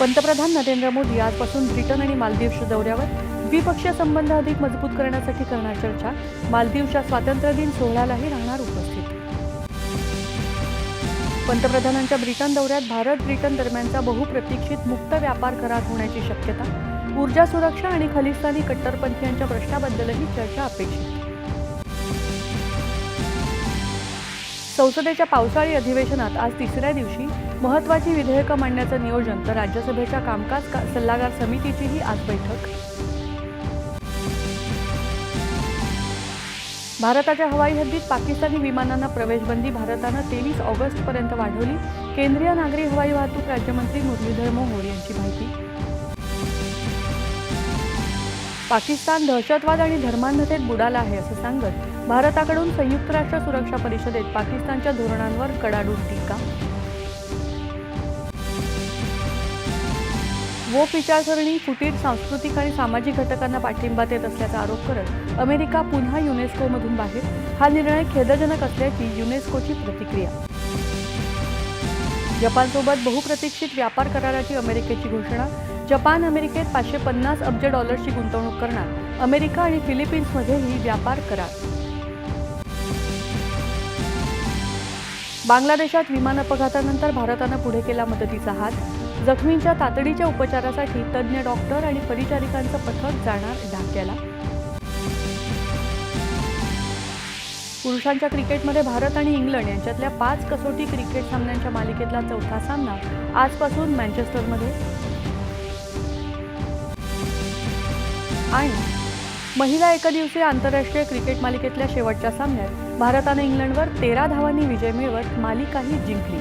पंतप्रधान नरेंद्र मोदी आजपासून ब्रिटन आणि मालदीवच्या दौऱ्यावर द्विपक्षीय संबंध अधिक मजबूत करण्यासाठी करणार चर्चा. मालदीवच्या स्वातंत्र्य दिन सोहळ्यालाही राहणार उपस्थित. पंतप्रधानांच्या ब्रिटन दौऱ्यात भारत ब्रिटन दरम्यानचा बहुप्रतीक्षित मुक्त व्यापार करार होण्याची शक्यता ऊर्जा सुरक्षा आणि खलिस्तानी कट्टरपंथीयांच्या प्रश्नाबद्दलही चर्चा अपेक्षित. संसदेच्या पावसाळी अधिवेशनात आज तिसऱ्या दिवशी महत्वाची विधेयकं मांडण्याचं नियोजन तर राज्यसभेच्या कामकाज का- सल्लागार समितीचीही आज बैठक. भारताच्या हवाई हद्दीत पाकिस्तानी विमानांना प्रवेशबंदी भारतानं तेवीस ऑगस्टपर्यंत वाढवली. केंद्रीय नागरी हवाई वाहतूक राज्यमंत्री मुरलीधर मोहोळ यांची माहिती. पाकिस्तान दहशतवाद आणि धर्मांधतेत बुडाला आहे असं सांगत भारताकडून संयुक्त राष्ट्र सुरक्षा परिषदेत पाकिस्तानच्या धोरणांवर कडाडून टीका. वोक विचारसरणी फुटीर सांस्कृतिक आणि सामाजिक घटकांना पाठिंबा देत असल्याचा आरोप करत अमेरिका पुन्हा युनेस्कोमधून बाहेर. हा निर्णय खेदजनक असल्याची युनेस्कोची प्रतिक्रिया. जपानसोबत बहुप्रतीक्षित व्यापार कराराची अमेरिकेची घोषणा. जपान अमेरिकेत पाचशे पन्नास अब्ज डॉलर्सची गुंतवणूक करणार. अमेरिका आणि फिलिपिन्समध्येही व्यापार करार. बांगलादेशात विमान अपघातानंतर भारतानं पुढे केला मदतीचा हात. जखमींच्या तातडीच्या उपचारासाठी तज्ज्ञ डॉक्टर आणि परिचारिकांचं पथक जाणार ढाक्याला पुरुषांच्या क्रिकेटमध्ये भारत आणि इंग्लंड यांच्यातल्या पाच कसोटी क्रिकेट सामन्यांच्या मालिकेतला चौथा सामना आजपासून मँचेस्टरमध्ये. आणि महिला एकदिवसीय आंतरराष्ट्रीय क्रिकेट मालिकेतल्या शेवटच्या सामन्यात भारतानं इंग्लंडवर तेरा धावांनी विजय मिळवत मालिकाही जिंकली.